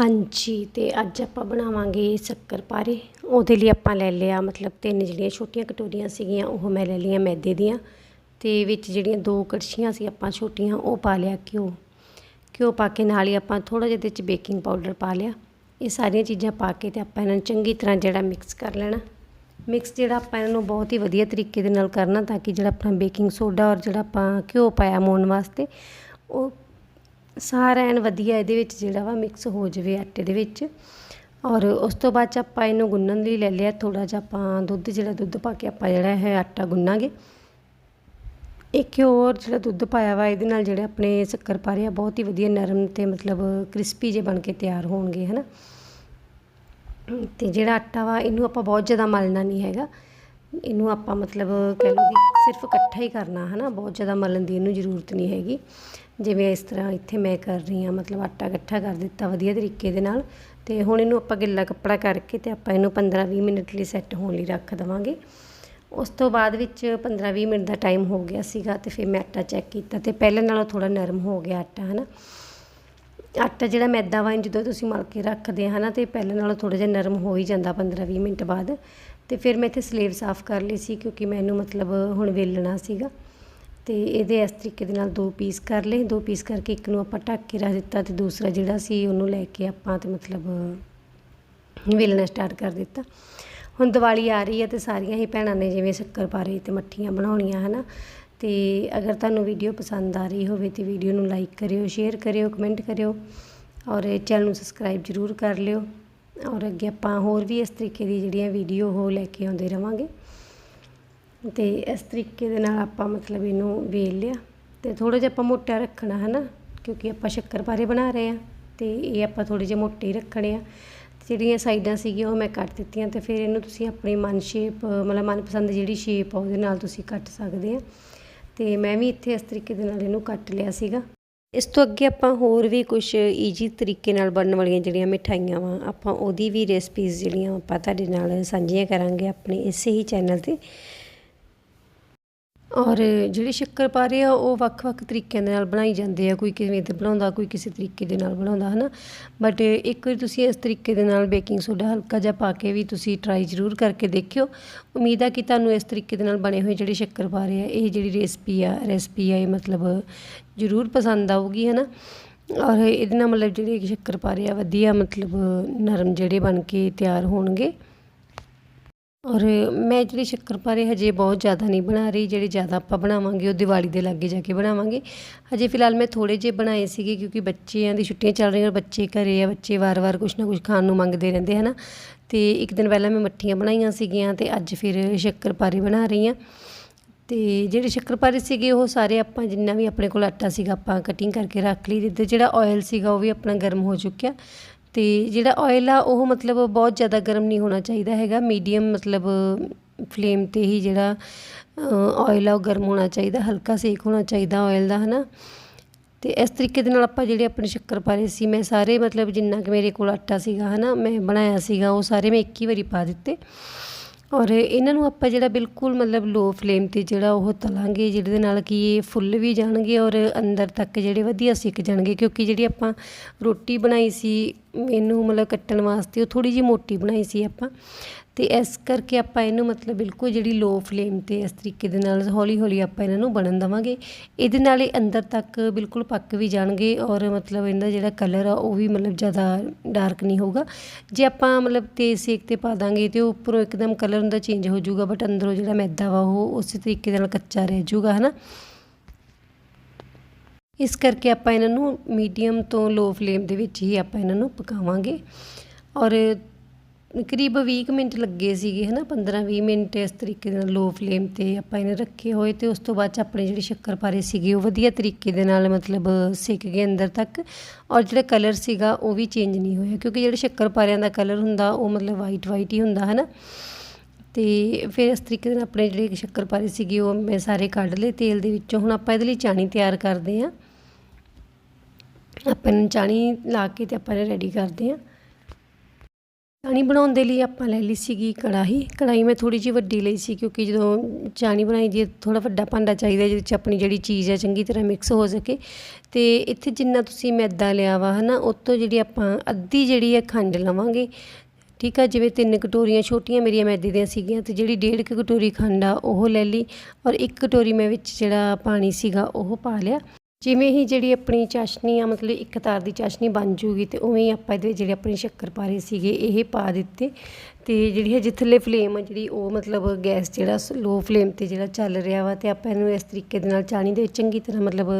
ਹਾਂਜੀ, ਤੇ ਅੱਜ ਆਪਾਂ ਬਣਾਵਾਂਗੇ ਸ਼ੱਕਰਪਾਰੇ ਉਹਦੇ ਲਈ ਆਪਾਂ ਲੈ ਲਿਆ ਮਤਲਬ ਤਿੰਨ ਜਿਹੜੀਆਂ ਛੋਟੀਆਂ ਕਟੋਰੀਆਂ ਸੀਗੀਆਂ, ਉਹ ਮੈਂ ਲੈ ਲਈਆਂ ਮੈਦੇ ਦੀਆਂ। ਤੇ ਵਿੱਚ ਜਿਹੜੀਆਂ ਦੋ ਕੜਛੀਆਂ ਸੀ ਆਪਾਂ ਛੋਟੀਆਂ, ਉਹ ਪਾ ਲਿਆ ਘਿਓ। ਘਿਓ ਪਾ ਕੇ ਨਾਲ ਹੀ ਆਪਾਂ ਥੋੜ੍ਹਾ ਜਿਹਾ ਇਹਦੇ ਵਿੱਚ ਬੇਕਿੰਗ ਪਾਊਡਰ ਪਾ ਲਿਆ। ਇਹ ਸਾਰੀਆਂ ਚੀਜ਼ਾਂ ਪਾ ਕੇ ਤੇ ਆਪਾਂ ਇਹਨਾਂ ਨੂੰ ਚੰਗੀ ਤਰ੍ਹਾਂ ਜਿਹੜਾ ਮਿਕਸ ਕਰ ਲੈਣਾ। ਮਿਕਸ ਜਿਹੜਾ ਆਪਾਂ ਇਹਨਾਂ ਨੂੰ ਬਹੁਤ ਹੀ ਵਧੀਆ ਤਰੀਕੇ ਦੇ ਨਾਲ ਕਰਨਾ ਤਾਂ ਕਿ ਜਿਹੜਾ ਆਪਣਾ ਬੇਕਿੰਗ ਸੋਡਾ ਔਰ ਜਿਹੜਾ ਆਪਾਂ ਘਿਓ ਪਾਇਆ ਮੋਣ ਵਾਸਤੇ, ਉਹ ਸਾਰਾ ਐਨ ਵਧੀਆ ਇਹਦੇ ਵਿੱਚ ਜਿਹੜਾ ਵਾ ਮਿਕਸ ਹੋ ਜਾਵੇ ਆਟੇ ਦੇ ਵਿੱਚ। ਔਰ ਉਸ ਤੋਂ ਬਾਅਦ ਚ ਆਪਾਂ ਇਹਨੂੰ ਗੁੰਨਣ ਲਈ ਲੈ ਲਿਆ ਥੋੜਾ ਜਿਹਾ ਆਪਾਂ ਦੁੱਧ, ਜਿਹੜਾ ਦੁੱਧ ਪਾ ਕੇ ਆਪਾਂ ਜਿਹੜਾ ਹੈ ਆਟਾ ਗੁੰਨਾਂਗੇ। ਇੱਕ ਹੋਰ ਜਿਹੜਾ ਦੁੱਧ ਪਾਇਆ ਵਾ, ਇਹਦੇ ਨਾਲ ਜਿਹੜੇ ਆਪਣੇ ਸ਼ੱਕਰਪਾਰੇ ਆ, ਬਹੁਤ ਹੀ ਵਧੀਆ ਨਰਮ ਤੇ ਮਤਲਬ ਕ੍ਰਿਸਪੀ ਜੇ ਬਣ ਕੇ ਤਿਆਰ ਹੋਣਗੇ, ਹਨਾ। ਤੇ ਜਿਹੜਾ ਆਟਾ ਵਾ, ਇਹਨੂੰ ਆਪਾਂ ਬਹੁਤ ਜ਼ਿਆਦਾ ਮਲਣਾ ਨਹੀਂ ਹੈਗਾ। ਇਹਨੂੰ ਆਪਾਂ ਮਤਲਬ ਕਹਿ ਲਓ ਕਿ ਸਿਰਫ ਇਕੱਠਾ ਹੀ ਕਰਨਾ, ਹਨਾ। ਬਹੁਤ ਜ਼ਿਆਦਾ ਮਲਣ ਦੀ ਇਹਨੂੰ ਜ਼ਰੂਰਤ ਨਹੀਂ ਹੈਗੀ। ਜਿਵੇਂ ਇਸ ਤਰ੍ਹਾਂ ਇੱਥੇ ਮੈਂ ਕਰ ਰਹੀ ਹਾਂ, ਮਤਲਬ ਆਟਾ ਇਕੱਠਾ ਕਰ ਦਿੱਤਾ ਵਧੀਆ ਤਰੀਕੇ ਦੇ ਨਾਲ ਤੇ ਹੁਣ ਇਹਨੂੰ ਆਪਾਂ ਗਿੱਲਾ ਕੱਪੜਾ ਕਰਕੇ ਤੇ ਆਪਾਂ ਇਹਨੂੰ 15-20 ਮਿੰਟ ਲਈ ਸੈੱਟ ਹੋਣ ਲਈ ਰੱਖ ਦੇਵਾਂਗੇ। ਉਸ ਤੋਂ ਬਾਅਦ ਵਿੱਚ 15-20 ਮਿੰਟ ਦਾ ਟਾਈਮ ਹੋ ਗਿਆ ਸੀਗਾ ਤੇ ਫਿਰ ਮੈਂ ਆਟਾ ਚੈੱਕ ਕੀਤਾ ਤੇ ਪਹਿਲੇ ਨਾਲੋਂ ਥੋੜਾ ਨਰਮ ਹੋ ਗਿਆ ਆਟਾ, ਹਨਾ। ਆਟਾ ਜਿਹੜਾ ਮੈਦਾ ਵਾ ਜਦੋਂ ਤੁਸੀਂ ਮਲ ਕੇ ਰੱਖਦੇ ਆ, ਹਨਾ, ਤੇ ਪਹਿਲੇ ਨਾਲੋਂ ਥੋੜਾ ਜਿਹਾ ਨਰਮ ਹੋ ਹੀ ਜਾਂਦਾ 15-20 ਮਿੰਟ ਬਾਅਦ। ਤੇ ਫਿਰ ਮੈਂ ਇੱਥੇ ਸਲੇਵ ਸਾਫ਼ ਕਰ ਲਈ ਸੀ ਕਿਉਂਕਿ ਮੈਨੂੰ ਮਤਲਬ ਹੁਣ ਵੇਲਣਾ ਸੀਗਾ। ਅਤੇ ਇਹਦੇ ਇਸ ਤਰੀਕੇ ਦੇ ਨਾਲ ਦੋ ਪੀਸ ਕਰ ਲਏ। ਦੋ ਪੀਸ ਕਰਕੇ ਇੱਕ ਨੂੰ ਆਪਾਂ ਢੱਕ ਕੇ ਰੱਖ ਦਿੱਤਾ ਅਤੇ ਦੂਸਰਾ ਜਿਹੜਾ ਸੀ ਉਹਨੂੰ ਲੈ ਕੇ ਆਪਾਂ ਤੇ ਮਤਲਬ ਵੇਲਣਾ ਸਟਾਰਟ ਕਰ ਦਿੱਤਾ। ਹੁਣ ਦੀਵਾਲੀ ਆ ਰਹੀ ਹੈ ਤੇ ਸਾਰੀਆਂ ਹੀ ਭੈਣਾਂ ਨੇ ਜਿਵੇਂ ਸ਼ੱਕਰਪਾਰੇ ਤੇ ਮੱਠੀਆਂ ਬਣਾਉਣੀਆਂ, ਹਨਾ? ਤੇ ਅਗਰ ਤੁਹਾਨੂੰ ਵੀਡੀਓ ਪਸੰਦ ਆ ਰਹੀ ਹੋਵੇ ਤੇ ਵੀਡੀਓ ਨੂੰ ਲਾਈਕ ਕਰਿਓ ਸ਼ੇਅਰ ਕਰਿਓ ਕਮੈਂਟ ਕਰਿਓ ਔਰ ਚੈਨਲ ਨੂੰ ਸਬਸਕ੍ਰਾਈਬ ਜ਼ਰੂਰ ਕਰ ਲਿਓ। ਔਰ ਅੱਗੇ ਆਪਾਂ ਹੋਰ ਵੀ ਇਸ ਤਰੀਕੇ ਦੀ ਜਿਹੜੀਆਂ ਵੀਡੀਓ ਉਹ ਲੈ ਕੇ ਆਉਂਦੇ ਰਵਾਂਗੇ। ਤੇ ਇਸ ਤਰੀਕੇ ਦੇ ਨਾਲ ਆਪਾਂ ਮਤਲਬ ਇਹਨੂੰ ਵੇਲ ਲਿਆ ਤੇ ਥੋੜਾ ਜਿਹਾ ਆਪਾਂ ਮੋਟਾ ਰੱਖਣਾ ਹੈ ਨਾ, ਕਿਉਂਕਿ ਆਪਾਂ ਸ਼ੱਕਰਪਾਰੇ ਬਣਾ ਰਹੇ ਆ ਤੇ ਇਹ ਆਪਾਂ ਥੋੜੇ ਜਿਹੇ ਮੋਟੇ ਹੀ ਰੱਖਣੇ ਆ। ਜਿਹੜੀਆਂ ਸਾਈਡਾਂ ਸੀਗੀਆਂ ਉਹ ਮੈਂ ਕੱਟ ਦਿੱਤੀਆਂ ਤੇ ਫਿਰ ਇਹਨੂੰ ਤੁਸੀਂ ਆਪਣੀ ਮਨ ਸ਼ੇਪ, ਮਤਲਬ ਮਨਪਸੰਦ ਜਿਹੜੀ ਸ਼ੇਪ ਆ ਉਹਦੇ ਨਾਲ ਤੁਸੀਂ ਕੱਟ ਸਕਦੇ ਆ। ਤੇ ਮੈਂ ਵੀ ਇੱਥੇ ਇਸ ਤਰੀਕੇ ਦੇ ਨਾਲ ਇਹਨੂੰ ਕੱਟ ਲਿਆ ਸੀਗਾ। ਇਸ ਤੋਂ ਅੱਗੇ ਆਪਾਂ ਹੋਰ ਵੀ ਕੁਝ ਈਜੀ ਤਰੀਕੇ ਨਾਲ ਬਣਨ ਵਾਲੀਆਂ ਜਿਹੜੀਆਂ ਮਿਠਾਈਆਂ ਵਾ, ਆਪਾਂ ਉਹਦੀ ਵੀ ਰੈਸਪੀਜ਼ ਜਿਹੜੀਆਂ ਆਪਾਂ ਤੁਹਾਡੇ ਨਾਲ ਸਾਂਝੀਆਂ ਕਰਾਂਗੇ ਆਪਣੇ ਇਸੇ ਹੀ ਚੈਨਲ ਤੇ। ਔਰ ਜਿਹੜੇ ਸ਼ੱਕਰਪਾਰੇ ਆ, ਉਹ ਵੱਖ-ਵੱਖ ਤਰੀਕਿਆਂ ਦੇ ਨਾਲ ਬਣਾਈ ਜਾਂਦੇ ਆ। ਕੋਈ ਕਿਵੇਂ ਤੇ ਬਣਾਉਂਦਾ, ਕੋਈ ਕਿਸੇ ਤਰੀਕੇ ਦੇ ਨਾਲ ਬਣਾਉਂਦਾ, ਹਨਾ? ਬਟ ਇੱਕ ਵਾਰ ਤੁਸੀਂ ਇਸ ਤਰੀਕੇ ਦੇ ਨਾਲ ਬੇਕਿੰਗ ਸੋਡਾ ਹਲਕਾ ਜਿਹਾ ਪਾ ਕੇ ਵੀ ਤੁਸੀਂ ਟਰਾਈ ਜ਼ਰੂਰ ਕਰਕੇ ਦੇਖਿਓ। ਉਮੀਦ ਆ ਕਿ ਤੁਹਾਨੂੰ ਇਸ ਤਰੀਕੇ ਦੇ ਨਾਲ ਬਣੇ ਹੋਏ ਜਿਹੜੇ ਸ਼ੱਕਰਪਾਰੇ ਆ, ਇਹ ਜਿਹੜੀ ਰੈਸਪੀ ਆ ਰੈਸਪੀ ਆ, ਇਹ ਮਤਲਬ ਜ਼ਰੂਰ ਪਸੰਦ ਆਊਗੀ, ਹਨਾ? ਔਰ ਇਹਦੇ ਨਾਲ ਮਤਲਬ ਜਿਹੜੇ ਸ਼ੱਕਰਪਾਰੇ ਆ, ਵਧੀਆ ਮਤਲਬ ਨਰਮ ਜਿਹੜੇ ਬਣ ਕੇ ਤਿਆਰ ਹੋਣਗੇ। ਔਰ ਮੈਂ ਜਿਹੜੇ ਸ਼ੱਕਰਪਾਰੇ ਹਜੇ ਬਹੁਤ ਜ਼ਿਆਦਾ ਨਹੀਂ ਬਣਾ ਰਹੀ, ਜਿਹੜੇ ਜ਼ਿਆਦਾ ਆਪਾਂ ਬਣਾਵਾਂਗੇ ਉਹ ਦੀਵਾਲੀ ਦੇ ਲਾਗੇ ਜਾ ਕੇ ਬਣਾਵਾਂਗੇ। ਹਜੇ ਫਿਲਹਾਲ ਮੈਂ ਥੋੜ੍ਹੇ ਜਿਹੇ ਬਣਾਏ ਸੀਗੇ ਕਿਉਂਕਿ ਬੱਚਿਆਂ ਦੀ ਛੁੱਟੀਆਂ ਚੱਲ ਰਹੀਆਂ ਔਰ ਬੱਚੇ ਘਰੇ ਆ, ਬੱਚੇ ਵਾਰ-ਵਾਰ ਕੁਝ ਨਾ ਕੁਝ ਖਾਣ ਨੂੰ ਮੰਗਦੇ ਰਹਿੰਦੇ, ਹਨਾ। ਤੇ ਇੱਕ ਦਿਨ ਪਹਿਲਾਂ ਮੈਂ ਮੱਠੀਆਂ ਬਣਾਈਆਂ ਸੀਗੀਆਂ ਤੇ ਅੱਜ ਫਿਰ ਸ਼ੱਕਰਪਾਰੇ ਬਣਾ ਰਹੀ ਹਾਂ। ਤੇ ਜਿਹੜੇ ਸ਼ੱਕਰਪਾਰੇ ਸੀਗੇ ਉਹ ਸਾਰੇ ਆਪਾਂ ਜਿੰਨਾ ਵੀ ਆਪਣੇ ਕੋਲ ਆਟਾ ਸੀਗਾ ਆਪਾਂ ਕਟਿੰਗ ਕਰਕੇ ਰੱਖ ਲਈ, ਤੇ ਜਿਹੜਾ ਆਇਲ ਸੀਗਾ ਉਹ ਵੀ ਆਪਣਾ ਗਰਮ ਹੋ ਚੁੱਕਿਆ। ਅਤੇ ਜਿਹੜਾ ਆਇਲ ਆ, ਉਹ ਮਤਲਬ ਬਹੁਤ ਜ਼ਿਆਦਾ ਗਰਮ ਨਹੀਂ ਹੋਣਾ ਚਾਹੀਦਾ ਹੈਗਾ। ਮੀਡੀਅਮ ਮਤਲਬ ਫਲੇਮ ਤੇ ਹੀ ਜਿਹੜਾ ਆਇਲ ਆ, ਉਹ ਗਰਮ ਹੋਣਾ ਚਾਹੀਦਾ, ਹਲਕਾ ਸੇਕ ਹੋਣਾ ਚਾਹੀਦਾ ਆਇਲ ਦਾ ਹੈ ਨਾ ਤੇ ਇਸ ਤਰੀਕੇ ਦੇ ਨਾਲ ਆਪਾਂ ਜਿਹੜੇ ਆਪਣੇ ਸ਼ੱਕਰਪਾਰੇ ਸੀ, ਮੈਂ ਸਾਰੇ ਮਤਲਬ ਜਿੰਨਾ ਕਿ ਮੇਰੇ ਕੋਲ ਆਟਾ ਸੀਗਾ, ਹਨਾ, ਮੈਂ ਬਣਾਇਆ ਸੀਗਾ, ਉਹ ਸਾਰੇ ਮੈਂ ਇੱਕ ਹੀ ਵਾਰੀ ਪਾ ਦਿੱਤੇ। ਔਰ ਇਹਨਾਂ ਨੂੰ ਆਪਾਂ ਜਿਹੜਾ ਬਿਲਕੁਲ ਮਤਲਬ ਲੋ ਫਲੇਮ ਤੇ ਜਿਹੜਾ ਉਹ ਤਲਾਂਗੇ, ਜਿਹਦੇ ਨਾਲ ਕਿ ਇਹ ਫੁੱਲ ਵੀ ਜਾਣਗੇ ਔਰ ਅੰਦਰ ਤੱਕ ਜਿਹੜੇ ਵਧੀਆ ਸਿੱਕ ਜਾਣਗੇ। ਕਿਉਂਕਿ ਜਿਹੜੀ ਆਪਾਂ ਰੋਟੀ ਬਣਾਈ ਸੀ ਇਹਨੂੰ ਮਤਲਬ ਕੱਟਣ ਵਾਸਤੇ ਉਹ ਥੋੜੀ ਜਿਹੀ ਮੋਟੀ ਬਣਾਈ ਸੀ ਆਪਾਂ। ਤੇ ਇਸ ਕਰਕੇ ਆਪਾਂ ਇਹਨੂੰ ਮਤਲਬ ਬਿਲਕੁਲ ਜਿਹੜੀ ਲੋ ਫਲੇਮ ਤੇ ਇਸ ਤਰੀਕੇ ਦੇ ਨਾਲ ਹੌਲੀ ਹੌਲੀ ਆਪਾਂ ਇਹਨਾਂ ਨੂੰ ਬਣਨ ਦਵਾਂਗੇ। ਇਹਦੇ ਨਾਲ ਇਹ ਅੰਦਰ ਤੱਕ ਬਿਲਕੁਲ ਪੱਕ ਵੀ ਜਾਣਗੇ ਔਰ ਮਤਲਬ ਇਹਦਾ ਜਿਹੜਾ ਕਲਰ ਆ ਉਹ ਵੀ ਮਤਲਬ ਜ਼ਿਆਦਾ ਡਾਰਕ ਨਹੀਂ ਹੋਊਗਾ। ਜੇ ਆਪਾਂ ਮਤਲਬ ਤੇਜ਼ ਸੇਕ ਤੇ ਪਾ ਦਾਂਗੇ ਤੇ ਉੱਪਰੋਂ ਇੱਕਦਮ ਕਲਰ ਹੁੰਦਾ ਚੇਂਜ ਹੋ ਜਾਊਗਾ ਬਟ ਅੰਦਰੋਂ ਜਿਹੜਾ ਮੈਦਾ ਵਾ ਉਹ ਉਸੇ ਤਰੀਕੇ ਦੇ ਨਾਲ ਕੱਚਾ ਰਹਿ ਜਾਊਗਾ, ਹਨਾ? ਇਸ ਕਰਕੇ ਆਪਾਂ ਇਹਨਾਂ ਨੂੰ ਮੀਡੀਅਮ ਤੋਂ ਲੋ ਫਲੇਮ ਦੇ ਵਿੱਚ ਹੀ ਆਪਾਂ ਇਹਨਾਂ ਨੂੰ ਪਕਾਵਾਂਗੇ। ਔਰ ਕਰੀਬ 20 ਮਿੰਟ ਲੱਗੇ ਸੀਗੇ ਹਨਾ 15-20 ਮਿੰਟ ਇਸ ਤਰੀਕੇ ਦੇ ਨਾਲ ਲੋ ਫਲੇਮ ਤੇ ਆਪਾਂ ਇਹਨੇ ਰੱਖੇ ਹੋਏ ਤੇ ਉਸ ਤੋਂ ਬਾਅਦ ਚ ਆਪਣੇ ਜਿਹੜੇ ਸ਼ੱਕਰਪਾਰੇ ਸੀਗੇ ਉਹ ਵਧੀਆ ਤਰੀਕੇ ਦੇ ਨਾਲ ਮਤਲਬ ਸਿੱਕ ਗਏ ਅੰਦਰ ਤੱਕ। ਔਰ ਜਿਹੜਾ ਕਲਰ ਸੀਗਾ ਉਹ ਵੀ ਚੇਂਜ ਨਹੀਂ ਹੋਇਆ, ਕਿਉਂਕਿ ਜਿਹੜੇ ਸ਼ੱਕਰਪਾਰਿਆਂ ਦਾ ਕਲਰ ਹੁੰਦਾ ਉਹ ਮਤਲਬ ਵਾਈਟ ਵਾਈਟ ਹੀ ਹੁੰਦਾ ਹਨਾ। ਤੇ ਫਿਰ ਇਸ ਤਰੀਕੇ ਨਾਲ ਆਪਣੇ ਜਿਹੜੇ ਸ਼ੱਕਰਪਾਰੇ ਸੀਗੇ ਉਹ ਮੈਂ ਸਾਰੇ ਕੱਢ ਲਏ ਤੇਲ ਦੇ ਵਿੱਚੋਂ। ਹੁਣ ਆਪਾਂ ਇਹਦੇ ਲਈ ਚਾਣੀ ਤਿਆਰ ਕਰਦੇ ਆਂ ਆਪਾਂ ਚਾਣੀ ਲਾ ਕੇ ਤੇ ਆਪਾਂ ਰੈਡੀ ਕਰਦੇ ਹਾਂ। ਚਾਣੀ ਬਣਾਉਣ ਦੇ ਲਈ ਆਪਾਂ ਲੈ ਲਈ ਸੀਗੀ ਕੜਾਹੀ। ਕੜਾਹੀ ਮੈਂ ਥੋੜੀ ਜਿਹੀ ਵੱਡੀ ਲਈ ਸੀ ਕਿਉਂਕਿ ਜਦੋਂ ਚਾਣੀ ਬਣਾਈ ਦੀ ਥੋੜਾ ਵੱਡਾ ਭਾਂਡਾ ਚਾਹੀਦਾ ਜਿਹਦੇ ਵਿੱਚ ਆਪਣੀ ਜਿਹੜੀ ਚੀਜ਼ ਹੈ ਚੰਗੀ ਤਰ੍ਹਾਂ ਮਿਕਸ ਹੋ ਸਕੇ। ਤੇ ਇੱਥੇ ਜਿੰਨਾ ਤੁਸੀਂ ਮੈਦਾ ਲਿਆ ਵਾ, ਹਨਾ, ਉਹ ਤੋਂ ਜਿਹੜੀ ਆਪਾਂ ਅੱਧੀ ਜਿਹੜੀ ਹੈ ਖੰਡ ਲਵਾਂਗੇ। ਠੀਕ ਆ, ਜਿਵੇਂ ਤਿੰਨ ਕਟੋਰੀਆਂ ਛੋਟੀਆਂ ਮੇਰੀਆਂ ਮੈਦੇ ਦੀਆਂ ਸੀਗੀਆਂ ਤੇ ਜਿਹੜੀ ਡੇਢ ਕੁ ਕਟੋਰੀ ਖੰਡ ਆ, ਉਹ ਲੈ ਲਈ। ਔਰ ਇੱਕ ਕਟੋਰੀ ਮੈਂ ਵਿੱਚ ਜਿਹੜਾ ਪਾਣੀ ਸੀਗਾ, ਉਹ ਪਾ ਲਿਆ। ਜਿਵੇਂ ਹੀ ਜਿਹੜੀ ਆਪਣੀ ਚਾਸ਼ਨੀ ਆ, ਮਤਲਬ ਇੱਕ ਤਾਰ ਦੀ ਚਾਸ਼ਨੀ ਬਣ ਜੂਗੀ ਤੇ ਉਵੇਂ ਹੀ ਆਪਾਂ ਇਹਦੇ ਜਿਹੜੇ ਆਪਣੇ ਸ਼ੱਕਰ ਪਾਰੇ ਸੀਗੇ, ਇਹ ਪਾ ਦਿੱਤੇ। ਤੇ ਜਿਹੜੀ ਹੈ ਥੱਲੇ ਫਲੇਮ ਆ, ਜਿਹੜੀ ਉਹ ਮਤਲਬ ਗੈਸ ਜਿਹੜਾ ਲੋ ਫਲੇਮ ਤੇ ਜਿਹੜਾ ਚੱਲ ਰਿਹਾ ਵਾ ਤੇ ਆਪਾਂ ਇਹਨੂੰ ਇਸ ਤਰੀਕੇ ਦੇ ਨਾਲ ਚਾਣੀ ਦੇ ਚੰਗੀ ਤਰ੍ਹਾਂ ਮਤਲਬ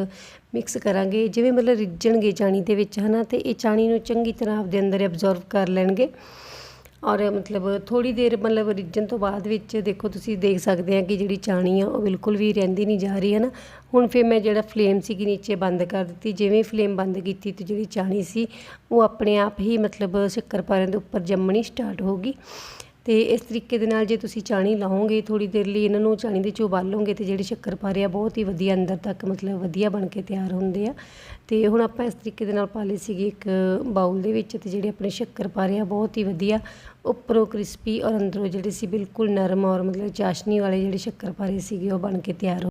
ਮਿਕਸ ਕਰਾਂਗੇ। ਜਿਵੇਂ ਮਤਲਬ ਰਿੱਝਣਗੇ ਚਾਣੀ ਦੇ ਵਿੱਚ, ਹਨਾ? ਤੇ ਇਹ ਚਾਣੀ ਨੂੰ ਚੰਗੀ ਤਰ੍ਹਾਂ ਆਪਦੇ ਅੰਦਰ ਐਬਜ਼ੌਰਬ ਕਰ ਲੈਣਗੇ। ਔਰ ਮਤਲਬ ਥੋੜੀ ਦੇਰ ਮਤਲਬ ਰਿੱਝਣ ਤੋਂ ਬਾਅਦ ਵਿੱਚ ਦੇਖੋ ਤੁਸੀਂ ਦੇਖ ਸਕਦੇ ਆ ਕਿ ਜਿਹੜੀ ਚਾਣੀ ਆ ਉਹ ਬਿਲਕੁਲ ਵੀ ਰਹਿੰਦੀ ਨਹੀਂ ਜਾ ਰਹੀ, ਹੈ ਨਾ? ਹੁਣ ਫਿਰ ਮੈਂ ਜਿਹੜਾ ਫਲੇਮ ਸੀਗੀ ਨੀਚੇ ਬੰਦ ਕਰ ਦਿੱਤੀ, ਜਿਵੇਂ ਫਲੇਮ ਬੰਦ ਕੀਤੀ ਤੇ ਜਿਹੜੀ ਚਾਣੀ ਸੀ ਉਹ ਆਪਣੇ ਆਪ ਹੀ ਮਤਲਬ ਸ਼ੱਕਰਪਾਰਿਆਂ ਦੇ ਉੱਪਰ ਜੰਮਣੀ ਸਟਾਰਟ ਹੋ ਗਈ। ਤੇ ਇਸ ਤਰੀਕੇ ਦੇ ਨਾਲ ਜੇ ਤੁਸੀਂ ਚਾਣੀ ਲਾਓਗੇ ਥੋੜੀ ਦੇਰ ਲਈ ਇਹਨਾਂ ਨੂੰ ਚਾਣੀ ਦੇ ਚੋਂ ਉਬਾਲੋਗੇ ਤੇ ਜਿਹੜੇ ਸ਼ੱਕਰਪਾਰੇ ਆ, ਬਹੁਤ ਹੀ ਵਧੀਆ ਅੰਦਰ ਤੱਕ ਮਤਲਬ ਵਧੀਆ ਬਣ ਕੇ ਤਿਆਰ ਹੁੰਦੇ ਆ। ਤੇ ਹੁਣ ਆਪਾਂ ਇਸ ਤਰੀਕੇ ਦੇ ਨਾਲ ਪਾ ਲਈ ਸੀਗੇ ਇੱਕ ਬਾਉਲ ਦੇ ਵਿੱਚ ਤੇ ਜਿਹੜੇ ਆਪਣੇ ਸ਼ੱਕਰਪਾਰੇ ਆ, ਬਹੁਤ ਹੀ ਵਧੀਆ ਉੱਪਰੋਂ ਕ੍ਰਿਸਪੀ ਔਰ ਅੰਦਰੋਂ ਜਿਹੜੇ ਸੀ ਬਿਲਕੁਲ ਨਰਮ ਔਰ ਮਤਲਬ ਚਾਸ਼ਨੀ ਵਾਲੇ ਜਿਹੜੇ ਸ਼ੱਕਰਪਾਰੇ ਸੀਗੇ, ਉਹ ਬਣ ਕੇ ਤਿਆਰ ਹੋ